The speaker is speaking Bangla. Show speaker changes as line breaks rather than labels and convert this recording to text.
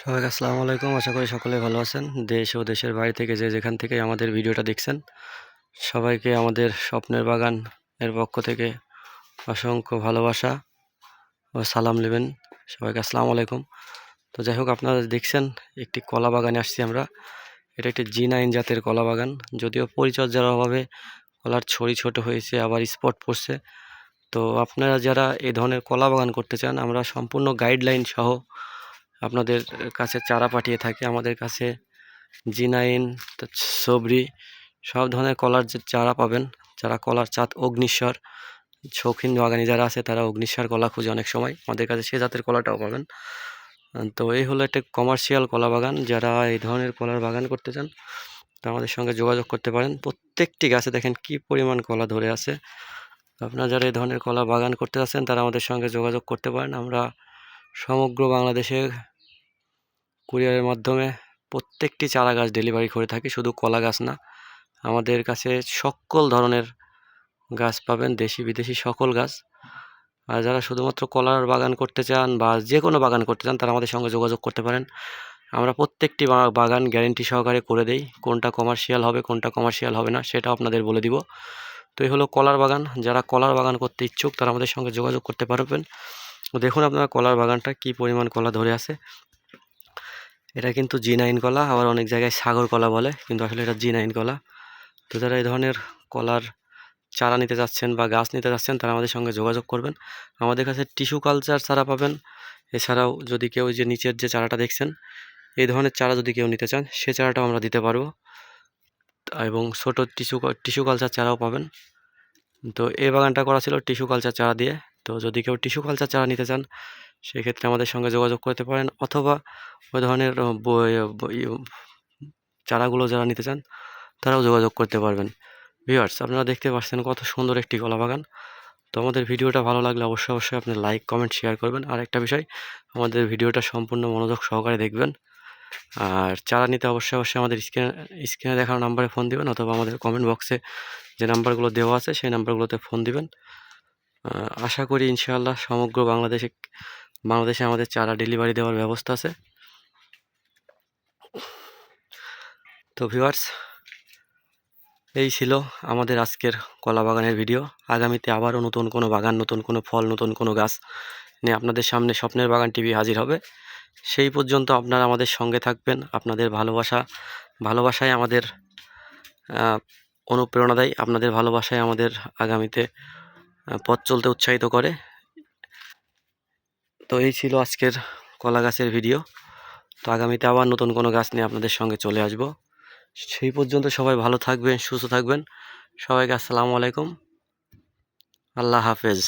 সবাইকে আসসালামু আলাইকুম। আশা করি সকলে ভালো আছেন। দেশ ও দেশের বাইরে থেকে যে যেখান থেকে আমাদের ভিডিওটা দেখছেন, সবাইকে আমাদের স্বপ্নের বাগান এর পক্ষ থেকে অসংখ্য ভালোবাসা ও সালাম নেবেন। সবাইকে আসসালামু আলাইকুম। তো যাই হোক, আপনারা দেখছেন, একটি কলা বাগানে আসছি আমরা। এটা একটি জি নাইন জাতের কলা বাগান। যদিও পরিচর্যার অভাবে কলার ছড়ি ছোট হয়েছে, আবার স্পট পড়ছে। তো আপনারা যারা এই ধরনের কলা বাগান করতে চান, আমরা সম্পূর্ণ গাইডলাইন সহ আপনাদের কাছে চারা পাঠিয়ে থাকি, আমাদের কাছে জিনাইন সবরি, সব ধরনের কলার যে চারা পাবেন, যারা কলার চাঁদ অগ্নিশ্বর, শৌখিন বাগানি যারা আছে তারা অগ্নিশ্বর কলা খুঁজে অনেক সময়, আমাদের কাছে সে জাতের কলাটাও পাবেন। তো এই হলো একটা কমার্শিয়াল কলা বাগান, যারা এই ধরনের কলার বাগান করতে চান, তা আমাদের সঙ্গে যোগাযোগ করতে পারেন। প্রত্যেকটি গাছে দেখেন কি পরিমাণ কলা ধরে আছে। আপনারা যারা এই ধরনের কলা বাগান করতে চাচ্ছেন তারা আমাদের সঙ্গে যোগাযোগ করতে পারেন। আমরা সমগ্র বাংলাদেশে কুরিয়ারের মাধ্যমে প্রত্যেকটি চারা গাছ ডেলিভারি করে থাকি, শুধু কলা গাছ না। আমাদের কাছে সকল ধরনের গাছ পাবেন, দেশি, বিদেশি সকল গাছ। আর যারা শুধুমাত্র কলার বাগান করতে চান বা যে কোনো বাগান করতে চান, তারা আমাদের সঙ্গে যোগাযোগ করতে পারেন। আমরা প্রত্যেকটি বাগান গ্যারেন্টি সহকারে করে দেই, কোনটা কমার্শিয়াল হবে, কোনটা কমার্শিয়াল হবে না সেটা আপনাদের বলে দিব। তো এই হলো কলার বাগান। যারা কলার বাগান করতে ইচ্ছুক, তারা আমাদের সঙ্গে যোগাযোগ করতে পারবেন। দেখুন আপনারা কলার বাগানটা কি পরিমাণ কলা ধরে আছে। এটা কিন্তু জি নাইন কলা, আবার অনেক জায়গায় সাগর কলা বলে, কিন্তু আসলে এটা জি নাইন কলা। তো যারা এই ধরনের কলার চারা নিতে যাচ্ছেন বা গাছ নিতে যাচ্ছেন তারা আমাদের সঙ্গে যোগাযোগ করবেন। আমাদের কাছে টিস্যু কালচার চারা পাবেন। এছাড়াও যদি কেউ যে নিচের যে চারাটা দেখছেন, এই ধরনের চারা যদি কেউ নিতে চান, সে চারাটাও আমরা দিতে পারব। এবং ছোট টিস্যু টিস্যু কালচার চারাও পাবেন। তো এই বাগানটা করা ছিল টিস্যু কালচার চারা দিয়ে। তো যদি কেউ টিস্যু কালচার চারা নিতে চান সেক্ষেত্রে আমাদের সঙ্গে যোগাযোগ করতে পারেন অথবা ওই ধরনের চারাগুলো যারা নিতে চান, তারাও যোগাযোগ করতে পারবেন। ভিউয়ার্স, আপনারা দেখতে পাচ্ছেন কত সুন্দর একটি কলা বাগান। তো আমাদের ভিডিওটা ভালো লাগলে অবশ্যই অবশ্যই আপনি লাইক, কমেন্ট, শেয়ার করবেন। আর একটা বিষয়, আমাদের ভিডিওটা সম্পূর্ণ মনোযোগ সহকারে দেখবেন। আর চারা নিতে অবশ্যই অবশ্যই আমাদের স্ক্রিনে স্ক্রিনে দেখানো নাম্বারে ফোন দিবেন অথবা আমাদের কমেন্ট বক্সে যে নাম্বারগুলো দেওয়া আছে, সেই নাম্বারগুলোতে ফোন দিবেন। আশা করি ইনশাআল্লাহ সমগ্র বাংলাদেশে বাংলাদেশে আমাদের চারা ডেলিভারি দেওয়ার ব্যবস্থা আছে। তো ভিউয়ার্স এই ছিল আমাদের আজকের কলা বাগানের ভিডিও আগামীতে আবারও নতুন কোনো বাগান, নতুন কোনো ফল, নতুন কোনো গাছ নিয়ে আপনাদের সামনে স্বপ্নের বাগান টিভি হাজির হবে। সেই পর্যন্ত আপনারা আমাদের সঙ্গে থাকবেন। আপনাদের ভালোবাসা ভালোবাসায় আমাদের অনুপ্রেরণা দেয়। আপনাদের ভালোবাসায় আমাদের আগামীতে পথ চলতে উৎসাহিত করে। তো এই ছিল আজকের কলা গাছের ভিডিও তো আগামীতে আবার নতুন কোনো গাছ নিয়ে আপনাদের সঙ্গে চলে আসব। সেই পর্যন্ত সবাই ভালো থাকবেন, সুস্থ থাকবেন। সবাইকে আসসালামু আলাইকুম। আল্লাহ হাফেজ।